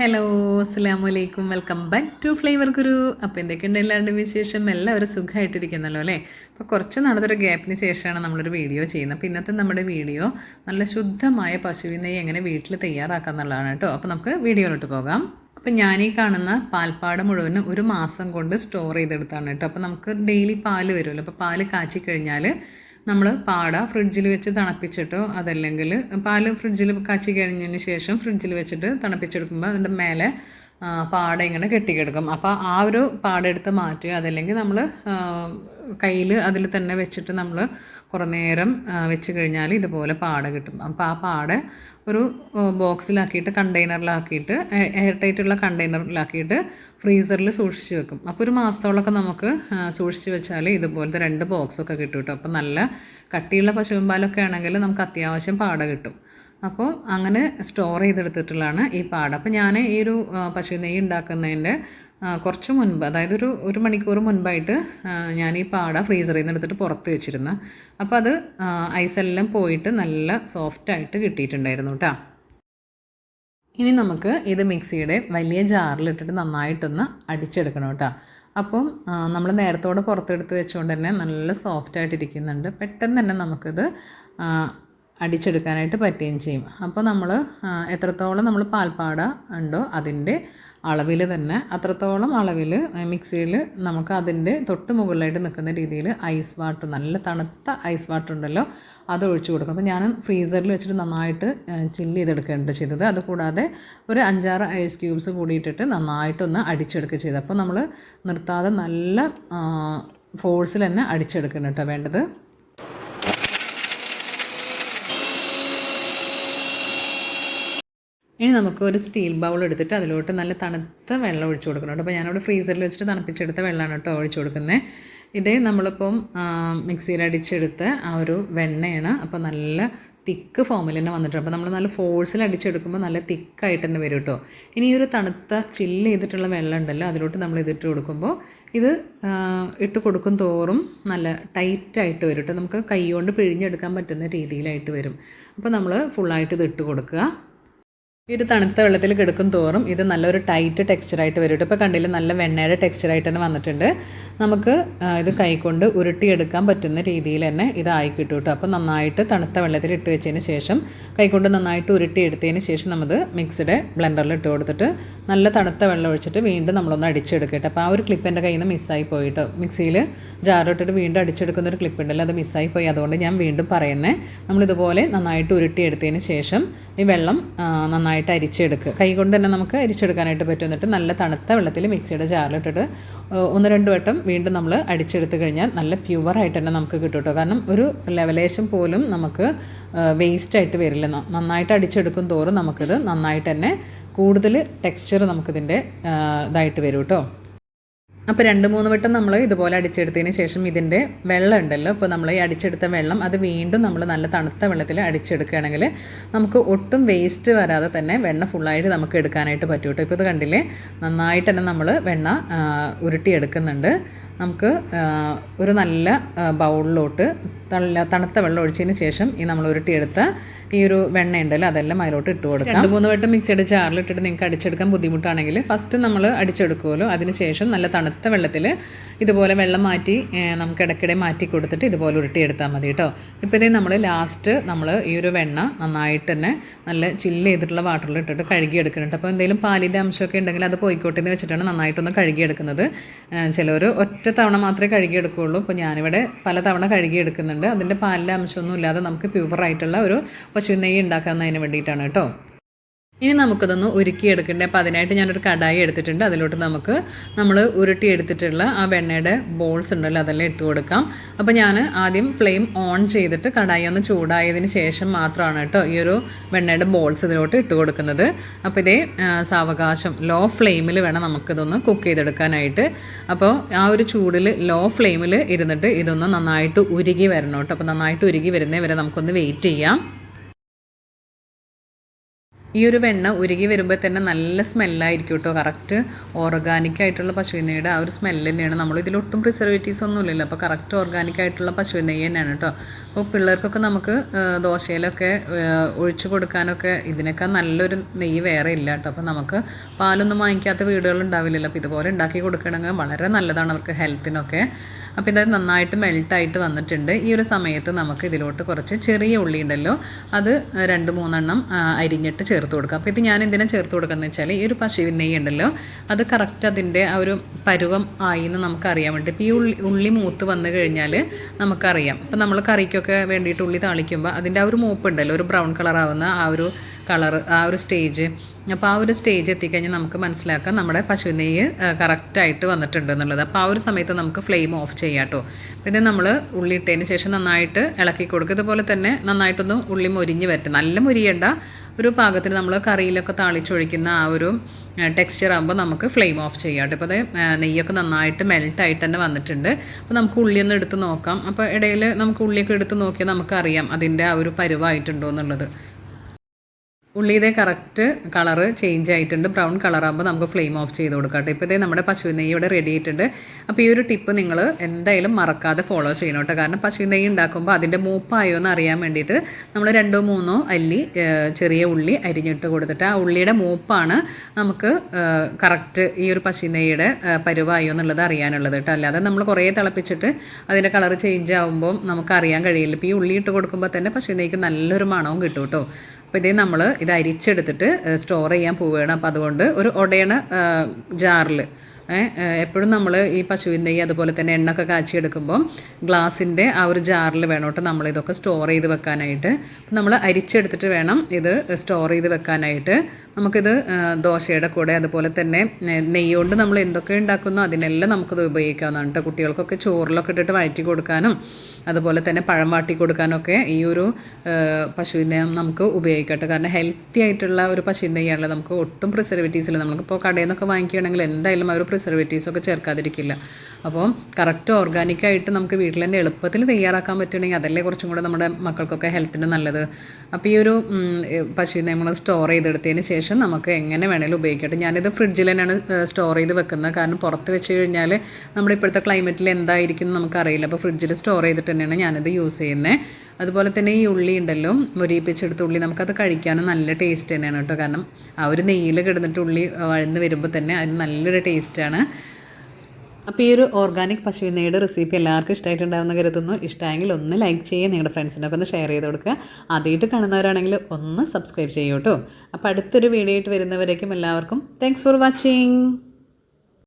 Hello അസ്സാം വലൈക്കും welcome back to flavour guru അപ്പോൾ എന്തൊക്കെയുണ്ട് എല്ലാവരുടെ വിശേഷം? എല്ലാവരും സുഖമായിട്ടിരിക്കുന്നല്ലോ അല്ലേ? അപ്പോൾ കുറച്ച് നാളത്തെ ഒരു ഗ്യാപ്പിന് ശേഷമാണ് നമ്മളൊരു വീഡിയോ ചെയ്യുന്നത്. അപ്പോൾ ഇന്നത്തെ നമ്മുടെ വീഡിയോ നല്ല ശുദ്ധമായ പശുവിൻ നെയ്യ് എങ്ങനെ വീട്ടിൽ തയ്യാറാക്കാം എന്നുള്ളതാണ് കേട്ടോ. അപ്പോൾ നമുക്ക് വീഡിയോയിലോട്ട് പോകാം. അപ്പം ഞാൻ ഈ കാണുന്ന പാൽപ്പാട മുഴുവനും ഒരു മാസം കൊണ്ട് സ്റ്റോർ ചെയ്തെടുത്താണ് കേട്ടോ. അപ്പോൾ നമുക്ക് ഡെയിലി പാൽ വരുമല്ലോ. അപ്പോൾ പാൽ കാച്ചി കഴിഞ്ഞാൽ നമ്മൾ പാട ഫ്രിഡ്ജിൽ വെച്ച് തണുപ്പിച്ചിട്ടോ അതല്ലെങ്കിൽ പാൽ ഫ്രിഡ്ജിൽ കാച്ചി കഴിഞ്ഞതിന് ശേഷം ഫ്രിഡ്ജിൽ വെച്ചിട്ട് തണുപ്പിച്ചെടുക്കുമ്പോൾ അതിന്റെ മേലെ പാട ഇങ്ങനെ കെട്ടിക്കിടക്കും. അപ്പോൾ ആ ഒരു പാടെടുത്ത് മാറ്റുക. അതല്ലെങ്കിൽ നമ്മൾ കയ്യിൽ അതിൽ തന്നെ വെച്ചിട്ട് നമ്മൾ കുറേ നേരം വെച്ച് കഴിഞ്ഞാൽ ഇതുപോലെ പാട കിട്ടും. അപ്പോൾ ആ പാട ഒരു ബോക്സിലാക്കിയിട്ട് കണ്ടെയ്നറിലാക്കിയിട്ട് എയർ ടൈറ്റുള്ള കണ്ടെയ്നറിലാക്കിയിട്ട് ഫ്രീസറിൽ സൂക്ഷിച്ച് വെക്കും. അപ്പോൾ ഒരു മാസത്തോളമൊക്കെ നമുക്ക് സൂക്ഷിച്ച് വെച്ചാൽ ഇതുപോലത്തെ രണ്ട് ബോക്സൊക്കെ കിട്ടും കേട്ടോ അപ്പോൾ നല്ല കട്ടിയുള്ള പശുവമ്പാലൊക്കെ ആണെങ്കിൽ നമുക്ക് അത്യാവശ്യം പാട കിട്ടും. അപ്പോൾ അങ്ങനെ സ്റ്റോർ ചെയ്തെടുത്തിട്ടുള്ളതാണ് ഈ പാട. അപ്പോൾ ഞാൻ ഈ ഒരു പശു നെയ്യ് ഉണ്ടാക്കുന്നതിന്റെ കുറച്ച് മുൻപ് അതായത് ഒരു ഒരു മണിക്കൂർ മുൻപായിട്ട് ഞാൻ ഈ പാട ഫ്രീസറിൽ നിന്ന് എടുത്തിട്ട് പുറത്ത് വെച്ചിരുന്ന. അപ്പോൾ അത് ഐസെല്ലാം പോയിട്ട് നല്ല സോഫ്റ്റായിട്ട് കിട്ടിയിട്ടുണ്ടായിരുന്നു കേട്ടോ ഇനി നമുക്ക് ഇത് മിക്സിയുടെ വലിയ ജാറിലിട്ടിട്ട് നന്നായിട്ടൊന്ന് അടിച്ചെടുക്കണം കേട്ടോ അപ്പം നമ്മൾ നേരത്തോടെ പുറത്തെടുത്ത് വെച്ചുകൊണ്ട് തന്നെ നല്ല സോഫ്റ്റായിട്ട് ഇരിക്കുന്നുണ്ട്. പെട്ടെന്ന് തന്നെ നമുക്കിത് അടിച്ചെടുക്കാനായിട്ട് പറ്റുകയും ചെയ്യും. അപ്പോൾ നമ്മൾ എത്രത്തോളം നമ്മൾ പാൽപ്പാട ഉണ്ടോ അതിന്റെ അളവിൽ തന്നെ അത്രത്തോളം അളവിൽ മിക്സിയിൽ നമുക്ക് അതിന്റെ തൊട്ട് മുകളിലായിട്ട് നിൽക്കുന്ന രീതിയിൽ ഐസ് വാട്ടർ നല്ല തണുത്ത ഐസ് വാട്ടർ ഉണ്ടല്ലോ അത് ഒഴിച്ചു കൊടുക്കും. അപ്പോൾ ഞാൻ ഫ്രീസറിൽ വെച്ചിട്ട് നന്നായിട്ട് ചില്ല് ചെയ്തെടുക്കുകയാണ് ചെയ്തത്. അതുകൂടാതെ ഒരു അഞ്ചാറ് ഐസ് ക്യൂബ്സ് കൂടിയിട്ടിട്ട് നന്നായിട്ടൊന്ന് അടിച്ചെടുക്കുക ചെയ്തത് അപ്പോൾ നമ്മൾ നിർത്താതെ നല്ല ഫോഴ്സിൽ തന്നെ അടിച്ചെടുക്കണം കേട്ടോ വേണ്ടത്. ഇനി നമുക്ക് ഒരു സ്റ്റീൽ ബൗൾ എടുത്തിട്ട് അതിലോട്ട് നല്ല തണുത്ത വെള്ളം ഒഴിച്ചു കൊടുക്കണം കേട്ടോ. അപ്പോൾ ഞാനവിടെ ഫ്രീസറിൽ വെച്ചിട്ട് തണുപ്പിച്ചെടുത്ത വെള്ളമാണ് കേട്ടോ ഒഴിച്ചു കൊടുക്കുന്നത് ഇതേ നമ്മളിപ്പം മിക്സിയിൽ അടിച്ചെടുത്ത ആ ഒരു വെണ്ണയാണ് അപ്പോൾ നല്ല തിക്ക് ഫോമിൽ തന്നെ വന്നിട്ടുണ്ട്. അപ്പോൾ നമ്മൾ നല്ല ഫോഴ്സിൽ അടിച്ചെടുക്കുമ്പോൾ നല്ല തിക്കായിട്ട് തന്നെ വരും കേട്ടോ. ഇനി ഈ ഒരു തണുത്ത ചില്ല് ചെയ്തിട്ടുള്ള വെള്ളം ഉണ്ടല്ലോ അതിലോട്ട് നമ്മൾ ഇതിട്ട് കൊടുക്കുമ്പോൾ ഇത് ഇട്ട് കൊടുക്കും തോറും നല്ല ടൈറ്റായിട്ട് വരും കേട്ടോ. നമുക്ക് കൈ കൊണ്ട് പിഴിഞ്ഞെടുക്കാൻ പറ്റുന്ന രീതിയിലായിട്ട് വരും. അപ്പോൾ നമ്മൾ ഫുള്ളായിട്ട് ഇത് ഇട്ട് കൊടുക്കുക. ഈ ഒരു തണുത്ത വെള്ളത്തിൽ കിടക്കും തോറും ഇത് നല്ലൊരു ടൈറ്റ് ടെക്സ്ചറായിട്ട് വരും. ഇപ്പോൾ കണ്ടില്ല നല്ല വെണ്ണയുടെ ടെക്സ്ചറായിട്ട് തന്നെ വന്നിട്ടുണ്ട്. നമുക്ക് ഇത് കൈകൊണ്ട് ഉരുട്ടിയെടുക്കാൻ പറ്റുന്ന രീതിയിൽ തന്നെ ഇതായി കിട്ടും കേട്ടോ അപ്പോൾ നന്നായിട്ട് തണുത്ത വെള്ളത്തിൽ ഇട്ട് വെച്ചതിന് ശേഷം കൈകൊണ്ട് നന്നായിട്ട് ഉരുട്ടിയെടുത്തതിന് ശേഷം നമ്മൾ മിക്സിയുടെ ബ്ലെൻഡറിൽ ഇട്ട് കൊടുത്തിട്ട് നല്ല തണുത്ത വെള്ളം ഒഴിച്ചിട്ട് വീണ്ടും നമ്മളൊന്ന് അടിച്ചെടുക്കട്ടെ. അപ്പോൾ ആ ഒരു ക്ലിപ്പ് എന്റെ കയ്യിൽ നിന്ന് മിസ്സായി പോയിട്ടോ മിക്സിയിൽ ജാറിട്ടിട്ട് വീണ്ടും അടിച്ചെടുക്കുന്ന ഒരു ക്ലിപ്പ് ഉണ്ടല്ലോ അത് മിസ്സായി പോയി. അതുകൊണ്ട് ഞാൻ വീണ്ടും പറയുന്നത് നമ്മളിതുപോലെ നന്നായിട്ട് ഉരുട്ടിയെടുത്തതിന് ശേഷം ഈ വെള്ളം നന്നായിട്ട് അരിച്ചെടുക്കുക. കൈ കൊണ്ട് തന്നെ നമുക്ക് അരിച്ചെടുക്കാനായിട്ട് പറ്റും. എന്നിട്ട് നല്ല തണുത്ത വെള്ളത്തിൽ മിക്സിയുടെ ജാറിലിട്ടിട്ട് ഒന്ന് രണ്ട് വട്ടം വീണ്ടും നമ്മൾ അടിച്ചെടുത്ത് കഴിഞ്ഞാൽ നല്ല പ്യുവറായിട്ട് തന്നെ നമുക്ക് കിട്ടും കേട്ടോ. കാരണം ഒരു ലെവലേഷൻ പോലും നമുക്ക് വേസ്റ്റ് ആയിട്ട് വരില്ല. നന്നായിട്ട് അടിച്ചെടുക്കും തോറും നമുക്കിത് നന്നായിട്ട് തന്നെ കൂടുതൽ ടെക്സ്ചർ നമുക്കിതിന്റെ ഇതായിട്ട് വരും കേട്ടോ. അപ്പോൾ രണ്ട് മൂന്ന് വട്ടം നമ്മൾ ഇതുപോലെ അടിച്ചെടുത്തതിന് ശേഷം ഇതിന്റെ വെള്ളം ഉണ്ടല്ലോ ഇപ്പോൾ നമ്മൾ ഈ അടിച്ചെടുത്ത വെള്ളം അത് വീണ്ടും നമ്മൾ നല്ല തണുത്ത വെള്ളത്തിൽ അടിച്ചെടുക്കുകയാണെങ്കിൽ നമുക്ക് ഒട്ടും വേസ്റ്റ് വരാതെ തന്നെ വെണ്ണ ഫുള്ളായിട്ട് നമുക്ക് എടുക്കാനായിട്ട് പറ്റും കേട്ടോ ഇപ്പോൾ ഇത് കണ്ടില്ലേ? നന്നായിട്ട് തന്നെ നമ്മൾ വെണ്ണ ഉരുട്ടിയെടുക്കുന്നുണ്ട്. നമുക്ക് ഒരു നല്ല ബൗളിലോട്ട് നല്ല തണുത്ത വെള്ളം ഒഴിച്ചതിന് ശേഷം ഈ നമ്മൾ ഉരുട്ടിയെടുത്ത ഈ ഒരു വെണ്ണ ഉണ്ടല്ലോ അതെല്ലാം അതിലോട്ട് ഇട്ട് കൊടുക്കാം. രണ്ട് മൂന്ന് വട്ടം മിക്സിയുടെ ചാറിലിട്ടിട്ട് നിങ്ങൾക്ക് അടിച്ചെടുക്കാൻ ബുദ്ധിമുട്ടാണെങ്കിൽ ഫസ്റ്റ് നമ്മൾ അടിച്ചെടുക്കുമല്ലോ. അതിനുശേഷം നല്ല തണുത്ത വെള്ളത്തിൽ ഇതുപോലെ വെള്ളം മാറ്റി നമുക്ക് ഇടയ്ക്കിടെ മാറ്റി കൊടുത്തിട്ട് ഇതുപോലെ ഉരുട്ടിയെടുത്താൽ മതി കേട്ടോ. ഇപ്പോൾ ഇതേ നമ്മൾ ലാസ്റ്റ് നമ്മൾ ഈ ഒരു വെണ്ണ നന്നായിട്ട് തന്നെ നല്ല ചില്ല് ചെയ്തിട്ടുള്ള വാട്ടറിൽ ഇട്ടിട്ട് കഴുകിയെടുക്കുന്നുണ്ട്. അപ്പോൾ എന്തെങ്കിലും പാലിന്റെ അംശമൊക്കെ ഉണ്ടെങ്കിൽ അത് പോയിക്കോട്ടെ എന്ന് വെച്ചിട്ടാണ് നന്നായിട്ടൊന്ന് കഴുകിയെടുക്കുന്നത്. ചിലർ ഒറ്റ തവണ മാത്രമേ കഴുകിയെടുക്കുകയുള്ളൂ. അപ്പോൾ ഞാനിവിടെ പല തവണ കഴുകിയെടുക്കുന്നുണ്ട്. അതിന്റെ പാലിലെ അംശമൊന്നും ഇല്ലാതെ നമുക്ക് പ്യൂവറായിട്ടുള്ള ഒരു പശു നെയ്യ് ഉണ്ടാക്കുന്നതിന് വേണ്ടിയിട്ടാണ് കേട്ടോ. ഇനി നമുക്കതൊന്ന് ഉരുക്കിയെടുക്കണ്ടേ? അപ്പോൾ അതിനായിട്ട് ഞാനൊരു കടായി എടുത്തിട്ടുണ്ട്. അതിലോട്ട് നമുക്ക് നമ്മൾ ഉരുട്ടി ഉരുട്ടിയെടുത്തിട്ടുള്ള ആ വെണ്ണയുടെ ബോൾസ് ഉണ്ടല്ലോ അതെല്ലാം ഇട്ട് കൊടുക്കാം. അപ്പോൾ ഞാൻ ആദ്യം ഫ്ലെയിം ഓൺ ചെയ്തിട്ട് കടായി ഒന്ന് ചൂടായതിന് ശേഷം മാത്രമാണ് കേട്ടോ ഈ ഒരു വെണ്ണയുടെ ബോൾസ് ഇതിലോട്ട് ഇട്ട് കൊടുക്കുന്നത്. അപ്പോൾ ഇതേ സാവകാശം ലോ ഫ്ലെയിമിൽ വേണം നമുക്കിതൊന്ന് കുക്ക് ചെയ്തെടുക്കാനായിട്ട്. അപ്പോൾ ആ ഒരു ചൂടിൽ ലോ ഫ്ലെയിമിൽ ഇരുന്നിട്ട് ഇതൊന്ന് നന്നായിട്ട് ഉരുകി വരണം കേട്ടോ. അപ്പോൾ നന്നായിട്ട് ഉരുകി വരുന്നേ വരെ നമുക്കൊന്ന് വെയിറ്റ് ചെയ്യാം. ഈ ഒരു വെണ്ണ ഉരുകി വരുമ്പോൾ തന്നെ നല്ല സ്മെല്ലായിരിക്കും കേട്ടോ. കറക്റ്റ് ഓർഗാനിക് ആയിട്ടുള്ള പശുവിൻ നെയ്യുടെ ആ ഒരു സ്മെല്ല് തന്നെയാണ്. നമ്മൾ ഇതിലൊട്ടും പ്രിസർവേറ്റീവ്സ് ഒന്നും ഇല്ലല്ലോ. അപ്പോൾ കറക്റ്റ് ഓർഗാനിക് ആയിട്ടുള്ള പശുവിൻ നെയ്യ് തന്നെയാണ് കേട്ടോ. അപ്പോൾ പിള്ളേർക്കൊക്കെ നമുക്ക് ദോശയിലൊക്കെ ഒഴിച്ചു കൊടുക്കാനൊക്കെ ഇതിനേക്കാൾ നല്ലൊരു നെയ്യ് വേറെ ഇല്ല കേട്ടോ. അപ്പോൾ നമുക്ക് പാലൊന്നും വാങ്ങിക്കാത്ത വീടുകൾ ഉണ്ടാവില്ലല്ലോ. അപ്പോൾ ഇതുപോലെ ഉണ്ടാക്കി കൊടുക്കണമെങ്കിൽ വളരെ നല്ലതാണ് അവർക്ക് ഹെൽത്തിനൊക്കെ. അപ്പോൾ ഇത് നന്നായിട്ട് മെൽട്ടായിട്ട് വന്നിട്ടുണ്ട്. ഈ ഒരു സമയത്ത് നമുക്ക് ഇതിലോട്ട് കുറച്ച് ചെറിയ ഉള്ളി ഉണ്ടല്ലോ അത് രണ്ട് മൂന്നെണ്ണം അരിഞ്ഞിട്ട് ചേർത്ത് കൊടുക്കുക അപ്പോൾ ഇത് ഞാൻ എന്തിനാ ചേർത്ത് കൊടുക്കുന്നത് വെച്ചാൽ ഈ ഒരു പശുവിൻ നെയ്യ് ഉണ്ടല്ലോ അത് കറക്റ്റ് അതിന്റെ ആ ഒരു പരുവം ആയി എന്ന് നമുക്കറിയാൻ വേണ്ടി. ഇപ്പോൾ ഈ ഉള്ളി ഉള്ളി മൂത്ത് വന്നു കഴിഞ്ഞാൽ നമുക്കറിയാം. അപ്പോൾ നമ്മൾ കറിക്കൊക്കെ വേണ്ടിയിട്ട് ഉള്ളി താളിക്കുമ്പോൾ അതിന്റെ ആ ഒരു മൂപ്പ് ഉണ്ടല്ലോ ഒരു ബ്രൗൺ കളറാവുന്ന ആ ഒരു കളർ ആ ഒരു സ്റ്റേജ്. അപ്പോൾ ആ ഒരു സ്റ്റേജ് എത്തിക്കഴിഞ്ഞാൽ നമുക്ക് മനസ്സിലാക്കാം നമ്മുടെ പശു നെയ്യ് കറക്റ്റായിട്ട് വന്നിട്ടുണ്ട് എന്നുള്ളത്. അപ്പോൾ ആ ഒരു സമയത്ത് നമുക്ക് ഫ്ലെയിം ഓഫ് ചെയ്യാം കേട്ടോ. പിന്നെ നമ്മൾ ഉള്ളി ഇട്ടതിന് ശേഷം നന്നായിട്ട് ഇളക്കി കൊടുക്കുക ഇതുപോലെ തന്നെ നന്നായിട്ടൊന്ന് ഉള്ളി മൊരിഞ്ഞ് വരട്ടെ. നല്ല മുരിയേണ്ട ഒരു പാകത്തിന് നമ്മൾ കറിയിലൊക്കെ താളിച്ചൊഴിക്കുന്ന ആ ഒരു ടെക്സ്ചർ ആകുമ്പോൾ നമുക്ക് ഫ്ലെയിം ഓഫ് ചെയ്യാം കേട്ടോ. ഇപ്പോൾ അത് നെയ്യൊക്കെ നന്നായിട്ട് മെൽട്ടായിട്ട് തന്നെ വന്നിട്ടുണ്ട്. അപ്പോൾ നമുക്ക് ഉള്ളിയൊന്ന് എടുത്ത് നോക്കാം. അപ്പോൾ ഇടയിൽ നമുക്ക് ഉള്ളിയൊക്കെ എടുത്ത് നോക്കിയാൽ നമുക്കറിയാം അതിന്റെ ആ ഒരു പരുവായിട്ടുണ്ടോ എന്നുള്ളത്. ഉള്ളിയുടെ കറക്റ്റ് കളർ ചേഞ്ച് ആയിട്ടുണ്ട്. ബ്രൗൺ കളറാകുമ്പോൾ നമുക്ക് ഫ്ലെയിം ഓഫ് ചെയ്ത് കൊടുക്കാം കേട്ടോ. ഇപ്പോൾ നമ്മുടെ പശു നെയ്യ് ഇവിടെ റെഡി ആയിട്ടുണ്ട്. അപ്പോൾ ഈ ഒരു ടിപ്പ് നിങ്ങൾ എന്തായാലും മറക്കാതെ ഫോളോ ചെയ്യണം കേട്ടോ. കാരണം പശു നെയ്യ് ഉണ്ടാക്കുമ്പോൾ അതിന്റെ മൂപ്പായോ എന്ന് അറിയാൻ വേണ്ടിയിട്ട് നമ്മൾ രണ്ടോ മൂന്നോ അല്ലി ചെറിയ ഉള്ളി അരിഞ്ഞിട്ട് കൊടുത്തിട്ട് ആ ഉള്ളിയുടെ മൂപ്പാണ് നമുക്ക് കറക്റ്റ് ഈ ഒരു പശു നെയ്യുടെ പരുവായോ എന്നുള്ളത് അറിയാനുള്ളത് കേട്ടോ. അല്ലാതെ നമ്മൾ കുറേ തിളപ്പിച്ചിട്ട് അതിന്റെ കളർ ചേഞ്ച് ആകുമ്പോൾ നമുക്ക് അറിയാൻ കഴിയില്ല. ഇപ്പോൾ ഈ ഉള്ളി ഇട്ട് കൊടുക്കുമ്പോൾ തന്നെ പശു നെയ്ക്ക് നല്ലൊരു മണവും കിട്ടും കേട്ടോ. അപ്പോൾ ഇതേ നമ്മൾ ഇത് അരിച്ചെടുത്തിട്ട് സ്റ്റോർ ചെയ്യാൻ പോവുകയാണ്. അപ്പോൾ അതുകൊണ്ട് ഒരു ഒടയണ ജാറിൽ എപ്പോഴും നമ്മൾ ഈ പശുവിൻ നെയ്യ് അതുപോലെ തന്നെ എണ്ണൊക്കെ കാച്ചിയെടുക്കുമ്പം ഗ്ലാസിന്റെ ആ ഒരു ജാറിൽ വേണം കേട്ടോ നമ്മൾ ഇതൊക്കെ സ്റ്റോർ ചെയ്ത് വെക്കാനായിട്ട്. നമ്മൾ അരിച്ചെടുത്തിട്ട് വേണം ഇത് സ്റ്റോർ ചെയ്ത് വെക്കാനായിട്ട്. നമുക്കിത് ദോശയുടെ കൂടെ അതുപോലെ തന്നെ നെയ്യോണ്ട് നമ്മൾ എന്തൊക്കെ ഉണ്ടാക്കുന്നോ അതിനെല്ലാം നമുക്കിത് ഉപയോഗിക്കാവുന്നതാണ് കേട്ടോ. കുട്ടികൾക്കൊക്കെ ചോറിലൊക്കെ ഇട്ടിട്ട് വഴറ്റി കൊടുക്കാനും അതുപോലെ തന്നെ പഴം വാട്ടി കൊടുക്കാനൊക്കെ ഈ ഒരു നെയ്യ് നമുക്ക് ഉപയോഗിക്കട്ടെ കാരണം ഹെൽത്തി ആയിട്ടുള്ള ഒരു പശുവിൻ നെയ്യാണല്ലോ. നമുക്ക് ഒട്ടും പ്രിസർവേറ്റീവ്സില്ല നമുക്കിപ്പോൾ കടയിൽ നിന്നൊക്കെ വാങ്ങിക്കുകയാണെങ്കിൽ എന്തായാലും ആ ഒരു പ്രിസർവേറ്റീവ്സ് ഒക്കെ ചേർക്കാതിരിക്കില്ല. അപ്പോൾ കറക്റ്റ് ഓർഗാനിക്കായിട്ട് നമുക്ക് വീട്ടിൽ തന്നെ എളുപ്പത്തിൽ തയ്യാറാക്കാൻ പറ്റുകയാണെങ്കിൽ അതല്ലേ കുറച്ചും കൂടെ നമ്മുടെ മക്കൾക്കൊക്കെ ഹെൽത്തിന് നല്ലത്. അപ്പോൾ ഈ ഒരു പശുവിനെ നമ്മൾ സ്റ്റോർ ചെയ്തെടുത്തതിന് ശേഷം നമുക്ക് എങ്ങനെ വേണേലും ഉപയോഗിക്കട്ടെ. ഞാനിത് ഫ്രിഡ്ജിൽ തന്നെയാണ് സ്റ്റോർ ചെയ്ത് വെക്കുന്നത്. കാരണം പുറത്ത് വെച്ച് കഴിഞ്ഞാൽ നമ്മുടെ ഇപ്പോഴത്തെ ക്ലൈമറ്റിൽ എന്തായിരിക്കും നമുക്കറിയില്ല. അപ്പോൾ ഫ്രിഡ്ജിൽ സ്റ്റോർ ചെയ്തിട്ട് തന്നെയാണ് ഞാനിത് യൂസ് ചെയ്യുന്നത് അതുപോലെ തന്നെ ഈ ഉള്ളി ഉണ്ടല്ലോ മുരിയിപ്പിച്ചെടുത്ത ഉള്ളി നമുക്കത് കഴിക്കാനും നല്ല ടേസ്റ്റ് തന്നെയാണ് കേട്ടോ. കാരണം ആ ഒരു നെയ്യിൽ കിടന്നിട്ട് ഉള്ളി വഴന്ന് വരുമ്പോൾ തന്നെ അതിന് നല്ലൊരു ടേസ്റ്റാണ് അപ്പോൾ ഈ ഒരു ഓർഗാനിക് പശുവിൻ നെയ്യുടെ റെസിപ്പി എല്ലാവർക്കും ഇഷ്ടമായിട്ടുണ്ടാവുമെന്ന് കരുതുന്നു. ഇഷ്ടമായെങ്കിൽ ഒന്ന് ലൈക്ക് ചെയ്യുക നിങ്ങളുടെ ഫ്രണ്ട്സിനൊക്കെ ഒന്ന് ഷെയർ ചെയ്ത് കൊടുക്കുക. ആദ്യമായിട്ട് കാണുന്നവരാണെങ്കിൽ ഒന്ന് സബ്സ്ക്രൈബ് ചെയ്യൂ കേട്ടോ. അപ്പോൾ അടുത്തൊരു വീഡിയോ ആയിട്ട് വരുന്നവരേക്കും എല്ലാവർക്കും താങ്ക്സ് ഫോർ വാച്ചിങ്